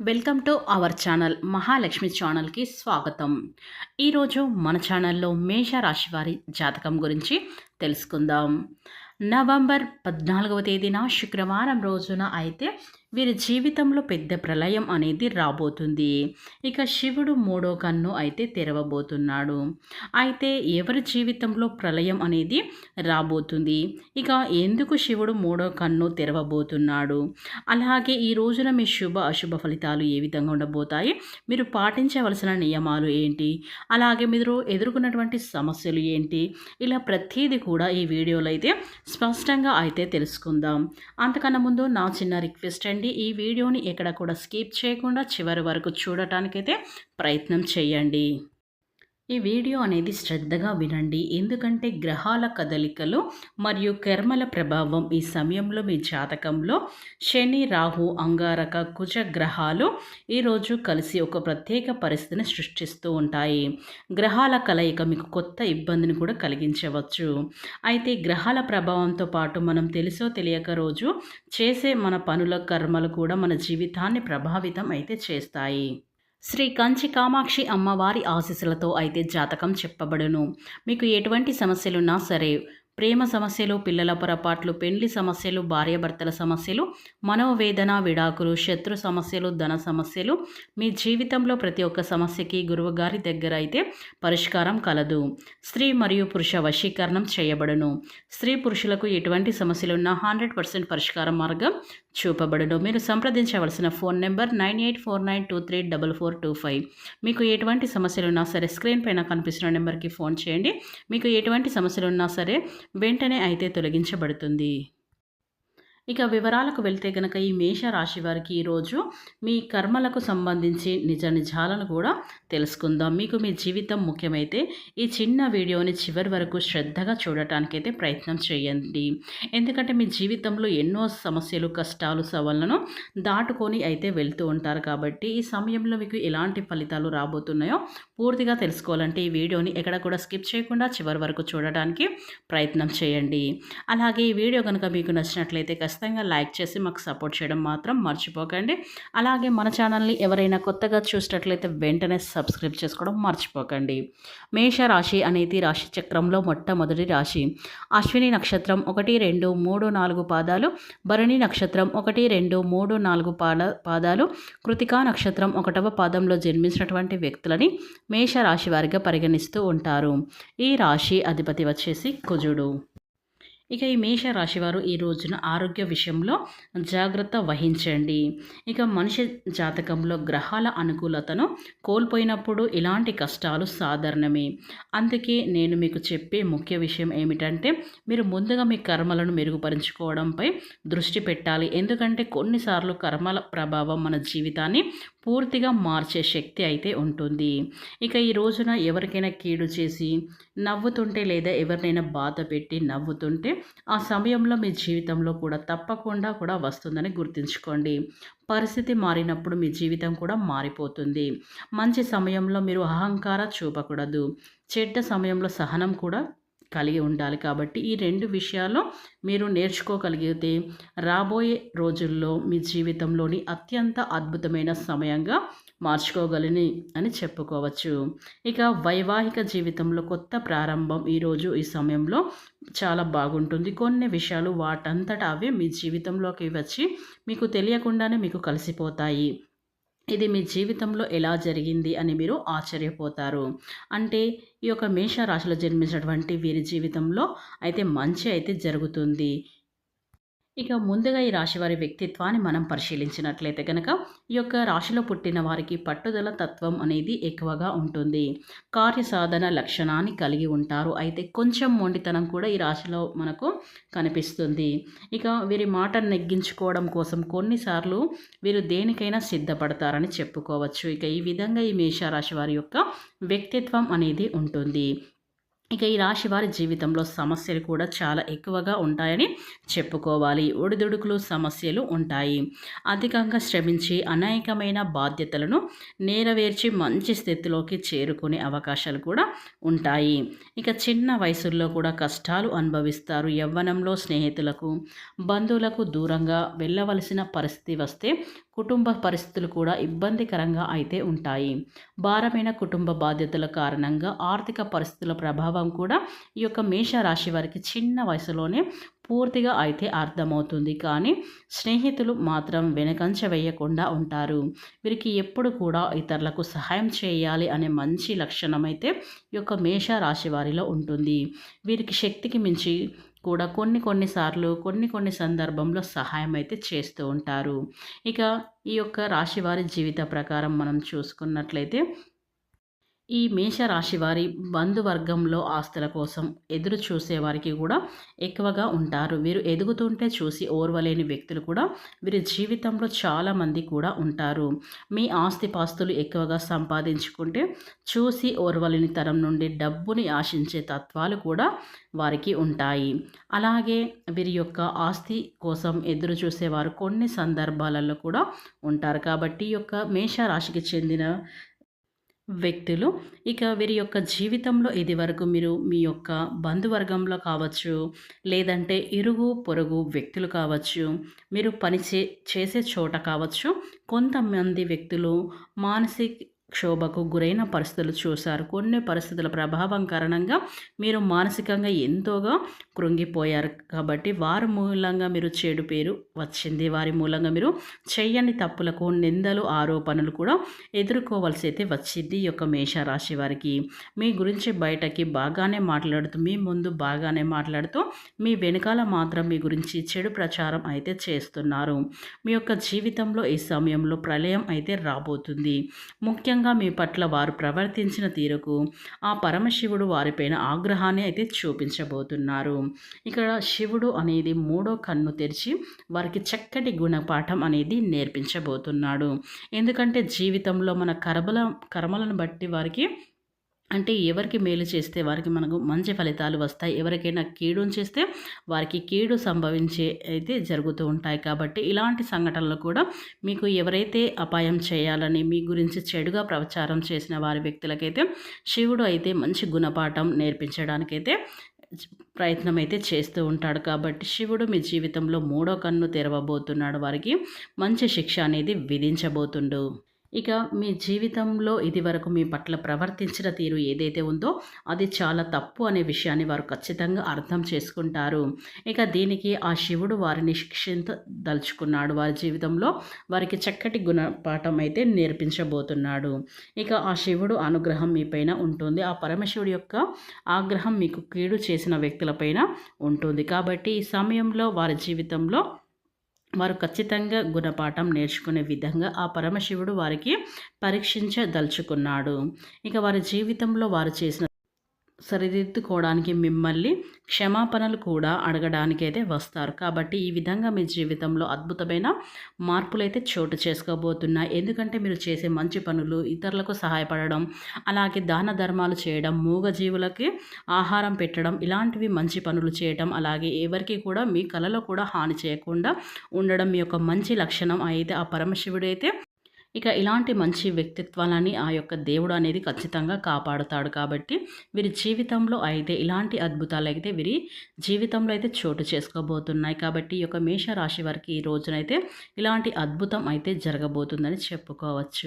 Welcome to our channel Mahalakshmi ఛానల్కి స్వాగతం. ఈరోజు మన ఛానల్లో మేష రాశి వారి జాతకం గురించి తెలుసుకుందాం. నవంబర్ పద్నాలుగవ తేదీన శుక్రవారం రోజున అయితే వీరి జీవితంలో పెద్ద ప్రళయం అనేది రాబోతుంది. ఇక శివుడు మూడో కన్ను అయితే తెరవబోతున్నాడు. అయితే ఎవరి జీవితంలో ప్రళయం అనేది రాబోతుంది? ఇక ఎందుకు శివుడు మూడో కన్ను తెరవబోతున్నాడు? అలాగే ఈ రోజున మీ శుభ అశుభ ఫలితాలు ఏ విధంగా ఉండబోతాయి? మీరు పాటించవలసిన నియమాలు ఏంటి? అలాగే మీరు ఎదుర్కొన్నటువంటి సమస్యలు ఏంటి? ఇలా ప్రతిదీ కూడా ఈ వీడియోలో అయితే స్పష్టంగా అయితే తెలుసుకుందాం. అంతకన్నా ముందు నా చిన్న రిక్వెస్ట్ అండి. ఈ వీడియోని ఎక్కడ కూడా స్కిప్ చేయకుండా చివరి వరకు చూడటానికైతే ప్రయత్నం చేయండి. ఈ వీడియో అనేది శ్రద్ధగా వినండి. ఎందుకంటే గ్రహాల కదలికలు మరియు కర్మల ప్రభావం ఈ సమయంలో మీ జాతకంలో శని రాహు అంగారక కుజ గ్రహాలు ఈరోజు కలిసి ఒక ప్రత్యేక పరిస్థితిని సృష్టిస్తూ ఉంటాయి. గ్రహాల కలయిక మీకు కొత్త ఇబ్బందిని కూడా కలిగించవచ్చు. అయితే గ్రహాల ప్రభావంతో పాటు మనం తెలుసో తెలియక రోజు చేసే మన పనుల కర్మలు కూడా మన జీవితాన్ని ప్రభావితం అయితే చేస్తాయి. శ్రీ కంచి కామాక్షి అమ్మవారి ఆశీస్సులతో అయితే జాతకం చెప్పబడును. మీకు ఎటువంటి సమస్యలున్నా సరే ప్రేమ సమస్యలు పిల్లల పొరపాట్లు పెండ్లి సమస్యలు భార్యాభర్తల సమస్యలు మనోవేదన విడాకులు శత్రు సమస్యలు ధన సమస్యలు. మీ జీవితంలో ప్రతి ఒక్క సమస్యకి గురువుగారి దగ్గర అయితే పరిష్కారం కలదు. స్త్రీ మరియు పురుష వశీకరణం చేయబడును. స్త్రీ పురుషులకు ఎటువంటి సమస్యలున్నా హండ్రెడ్ పర్సెంట్ పరిష్కార మార్గం చూపబడును. మీరు సంప్రదించవలసిన phone number nine eight four nine two three double four two five. మీకు ఎటువంటి సమస్యలు ఉన్నా సరే స్క్రీన్ పైన కనిపిస్తున్న నెంబర్కి ఫోన్ చేయండి. మీకు ఎటువంటి సమస్యలు ఉన్నా సరే వెంటనే అయితే తొలగించబడుతుంది. ఇక వివరాలకు వెళ్తే గనక ఈ మేష రాశి వారికి ఈరోజు మీ కర్మలకు సంబంధించి నిజ నిజాలను కూడా తెలుసుకుందాం. మీకు మీ జీవితం ముఖ్యమైతే ఈ చిన్న వీడియోని చివరి వరకు శ్రద్ధగా చూడటానికైతే ప్రయత్నం చేయండి. ఎందుకంటే మీ జీవితంలో ఎన్నో సమస్యలు కష్టాలు సవాళ్ళను దాటుకొని అయితే వెళ్తూ ఉంటారు కాబట్టి ఈ సమయంలో మీకు ఎలాంటి ఫలితాలు రాబోతున్నాయో పూర్తిగా తెలుసుకోవాలంటే ఈ వీడియోని ఎక్కడ కూడా స్కిప్ చేయకుండా చివరి వరకు చూడడానికి ప్రయత్నం చేయండి. అలాగే ఈ వీడియో కనుక మీకు నచ్చినట్లయితే ఖచ్చితంగా లైక్ చేసి మాకు సపోర్ట్ చేయడం మాత్రం మర్చిపోకండి. అలాగే మన ఛానల్ని ఎవరైనా కొత్తగా చూసినట్లయితే వెంటనే సబ్స్క్రైబ్ చేసుకోవడం మర్చిపోకండి. మేష రాశి అనేది రాశి చక్రంలో మొట్టమొదటి రాశి. అశ్విని నక్షత్రం ఒకటి రెండు మూడు నాలుగు పాదాలు. భరణి నక్షత్రం ఒకటి రెండు మూడు నాలుగు పాద పాదాలు. కృతికా నక్షత్రం ఒకటవ పాదంలో జన్మించినటువంటి వ్యక్తులని మేష రాశి వారిగా పరిగణిస్తూ ఉంటారు. ఈ రాశి అధిపతి వచ్చేసి కుజుడు. ఇక ఈ మేష రాశివారు ఈ రోజున ఆరోగ్య విషయంలో జాగ్రత్త వహించండి. ఇక మనిషి జాతకంలో గ్రహాల అనుకూలతను కోల్పోయినప్పుడు ఇలాంటి కష్టాలు సాధారణమే. అందుకే నేను మీకు చెప్పే ముఖ్య విషయం ఏమిటంటే మీరు ముందుగా మీ కర్మలను మెరుగుపరుచుకోవడంపై దృష్టి పెట్టాలి. ఎందుకంటే కొన్నిసార్లు కర్మల ప్రభావం మన జీవితాన్ని పూర్తిగా మార్చే శక్తి అయితే ఉంటుంది. ఇక ఈ రోజున ఎవరికైనా కీడు చేసి నవ్వుతుంటే లేదా ఎవరినైనా బాధ పెట్టి నవ్వుతుంటే ఆ సమయంలో మీ జీవితంలో కూడా తప్పకుండా కూడా వస్తుందని గుర్తుంచుకోండి. పరిస్థితి మారినప్పుడు మీ జీవితం కూడా మారిపోతుంది. మంచి సమయంలో మీరు అహంకార చూపకూడదు. చెడ్డ సమయంలో సహనం కూడా కలిగి ఉండాలి కాబట్టి ఈ రెండు విషయాలు మీరు నేర్చుకోగలిగితే రాబోయే రోజుల్లో మీ జీవితంలోని అత్యంత అద్భుతమైన సమయంగా మార్చుకోగలని అని చెప్పుకోవచ్చు. ఇక వైవాహిక జీవితంలో కొత్త ప్రారంభం ఈరోజు ఈ సమయంలో చాలా బాగుంటుంది. కొన్ని విషయాలు వాటంతట అవే మీ జీవితంలోకి వచ్చి మీకు తెలియకుండానే మీకు కలిసిపోతాయి. ఇది మీ జీవితంలో ఎలా జరిగింది అని మీరు ఆశ్చర్యపోతారు. అంటే ఈ యొక్క మేషరాశిలో జన్మించినటువంటి వీరి జీవితంలో అయితే మంచి అయితే జరుగుతుంది. ఇక ముందుగా ఈ రాశి వారి వ్యక్తిత్వాన్ని మనం పరిశీలించినట్లయితే కనుక ఈ యొక్క రాశిలో పుట్టిన వారికి పట్టుదల తత్వం అనేది ఎక్కువగా ఉంటుంది. కార్యసాధన లక్షణాన్ని కలిగి ఉంటారు. అయితే కొంచెం మొండితనం కూడా ఈ రాశిలో మనకు కనిపిస్తుంది. ఇక వీరి మాట నెగ్గించుకోవడం కోసం కొన్నిసార్లు వీరు దేనికైనా సిద్ధపడతారని చెప్పుకోవచ్చు. ఇక ఈ విధంగా ఈ మేషరాశి వారి యొక్క వ్యక్తిత్వం అనేది ఉంటుంది. ఇక ఈ రాశి వారి జీవితంలో సమస్యలు కూడా చాలా ఎక్కువగా ఉంటాయని చెప్పుకోవాలి. ఒడిదుడుకులు సమస్యలు ఉంటాయి. అధికంగా శ్రమించి అనేకమైన బాధ్యతలను నెరవేర్చి మంచి స్థితిలోకి చేరుకునే అవకాశాలు కూడా ఉంటాయి. ఇక చిన్న వయసుల్లో కూడా కష్టాలు అనుభవిస్తారు. యవ్వనంలో స్నేహితులకు బంధువులకు దూరంగా వెళ్ళవలసిన పరిస్థితి వస్తే కుటుంబ పరిస్థితులు కూడా ఇబ్బందికరంగా అయితే ఉంటాయి. భారమైన కుటుంబ బాధ్యతల కారణంగా ఆర్థిక పరిస్థితుల ప్రభావం కూడా ఈ యొక్క మేషరాశి వారికి చిన్న వయసులోనే పూర్తిగా అయితే అర్థమవుతుంది. కానీ స్నేహితులు మాత్రం వెనకంచ వేయకుండా ఉంటారు. వీరికి ఎప్పుడు కూడా ఇతరులకు సహాయం చేయాలి అనే మంచి లక్షణం అయితే ఈ యొక్క మేష రాశి వారిలో ఉంటుంది. వీరికి శక్తికి మించి కూడా కొన్ని కొన్నిసార్లు కొన్ని కొన్ని సందర్భంలో సహాయం అయితే చేస్తూ ఉంటారు. ఇక ఈ యొక్క రాశివారి జీవిత ప్రకారం మనం చూసుకున్నట్లయితే ఈ మేషరాశి వారి బంధువర్గంలో ఆస్తుల కోసం ఎదురు చూసేవారికి కూడా ఎక్కువగా ఉంటారు. వీరు ఎదుగుతుంటే చూసి ఓర్వలేని వ్యక్తులు కూడా వీరి జీవితంలో చాలామంది కూడా ఉంటారు. మీ ఆస్తిపాస్తులు ఎక్కువగా సంపాదించుకుంటే చూసి ఓర్వలేని తరం నుండి డబ్బుని ఆశించే తత్వాలు కూడా వారికి ఉంటాయి. అలాగే వీరి యొక్క ఆస్తి కోసం ఎదురు చూసేవారు కొన్ని సందర్భాలలో కూడా ఉంటారు. కాబట్టి ఈ యొక్క మేషరాశికి చెందిన వ్యక్తులు. ఇక వీరి యొక్క జీవితంలో ఇది వరకు మీరు మీ యొక్క బంధువర్గంలో కావచ్చు లేదంటే ఇరుగు పొరుగు వ్యక్తులు కావచ్చు మీరు పని చే చేసే చోట కావచ్చు కొంతమంది వ్యక్తులు మానసిక క్షోభకు గురైన పరిస్థితులు చూశారు. కొన్ని పరిస్థితుల ప్రభావం కారణంగా మీరు మానసికంగా ఎంతోగా కృంగిపోయారు. కాబట్టి వారి మూలంగా మీరు చెడు పేరు వచ్చింది. వారి మూలంగా మీరు చెయ్యని తప్పులకు నిందలు ఆరోపణలు కూడా ఎదుర్కోవాల్సి అయితే వచ్చింది ఈ యొక్క మేషరాశి వారికి. మీ గురించి బయటకి బాగానే మాట్లాడుతూ మీ ముందు బాగానే మాట్లాడుతూ మీ వెనకాల మాత్రం మీ గురించి చెడు ప్రచారం అయితే చేస్తున్నారు. మీ యొక్క జీవితంలో ఈ సమయంలో ప్రళయం అయితే రాబోతుంది. ముఖ్యంగా ముఖ్యంగా మీ పట్ల వారు ప్రవర్తించిన తీరుకు ఆ పరమశివుడు వారిపైన ఆగ్రహాన్ని అయితే చూపించబోతున్నారు. ఇక్కడ శివుడు అనేది మూడో కన్ను తెరిచి వారికి చక్కటి గుణపాఠం అనేది నేర్పించబోతున్నాడు. ఎందుకంటే జీవితంలో మన కర్మల కర్మలను బట్టి వారికి అంటే ఎవరికి మేలు చేస్తే వారికి మనకు మంచి ఫలితాలు వస్తాయి. ఎవరికైనా కీడు చేస్తే వారికి కీడు సంభవించే అయితే జరుగుతూ ఉంటాయి. కాబట్టి ఇలాంటి సంఘటనలు కూడా మీకు ఎవరైతే అపాయం చేయాలని మీ గురించి చెడుగా ప్రచారం చేసిన వారి వ్యక్తులకైతే శివుడు అయితే మంచి గుణపాఠం నేర్పించడానికైతే ప్రయత్నం అయితే చేస్తూ ఉంటాడు. కాబట్టి శివుడు మీ జీవితంలో మూడో కన్ను తెరవబోతున్నాడు. వారికి మంచి శిక్ష అనేది విధించబోతుండు. ఇక మీ జీవితంలో ఇది వరకు మీ పట్ల ప్రవర్తించిన తీరు ఏదైతే ఉందో అది చాలా తప్పు అనే విషయాన్ని వారు ఖచ్చితంగా అర్థం చేసుకుంటారు. ఇక దీనికి ఆ శివుడు వారిని శిక్షింత దలుచుకున్నాడు. వారి జీవితంలో వారికి చక్కటి గుణపాఠం అయితే నేర్పించబోతున్నాడు. ఇక ఆ శివుడు అనుగ్రహం మీపైన ఉంటుంది. ఆ పరమశివుడి యొక్క ఆగ్రహం మీకు కీడు చేసిన వ్యక్తులపైన ఉంటుంది. కాబట్టి ఈ సమయంలో వారి జీవితంలో వారు ఖచ్చితంగా గుణపాఠం నేర్చుకునే విధంగా ఆ పరమశివుడు వారికి పరీక్షించదలుచుకున్నాడు. ఇక వారి జీవితంలో వారు చేసిన సరిదిద్దుకోవడానికి మిమ్మల్ని క్షమాపణలు కూడా అడగడానికైతే వస్తారు. కాబట్టి ఈ విధంగా మీ జీవితంలో అద్భుతమైన మార్పులు అయితే చోటు చేసుకోబోతున్నాయి. ఎందుకంటే మీరు చేసే మంచి పనులు ఇతరులకు సహాయపడడం అలాగే దాన ధర్మాలు చేయడం మూగజీవులకి ఆహారం పెట్టడం ఇలాంటివి మంచి పనులు చేయడం అలాగే ఎవరికి కూడా మీ కళలో కూడా హాని చేయకుండా ఉండడం మీ యొక్క మంచి లక్షణం అయితే ఆ పరమశివుడైతే ఇక ఇలాంటి మంచి వ్యక్తిత్వాలని ఆ యొక్క దేవుడు అనేది ఖచ్చితంగా కాపాడుతాడు కాబట్టి వీరి జీవితంలో అయితే ఇలాంటి అద్భుతాలు అయితే వీరి జీవితంలో అయితే చోటు చేసుకోబోతున్నాయి కాబట్టి ఈ యొక్క మేషరాశి వారికి ఈ రోజునైతే ఇలాంటి అద్భుతం అయితే జరగబోతుందని చెప్పుకోవచ్చు.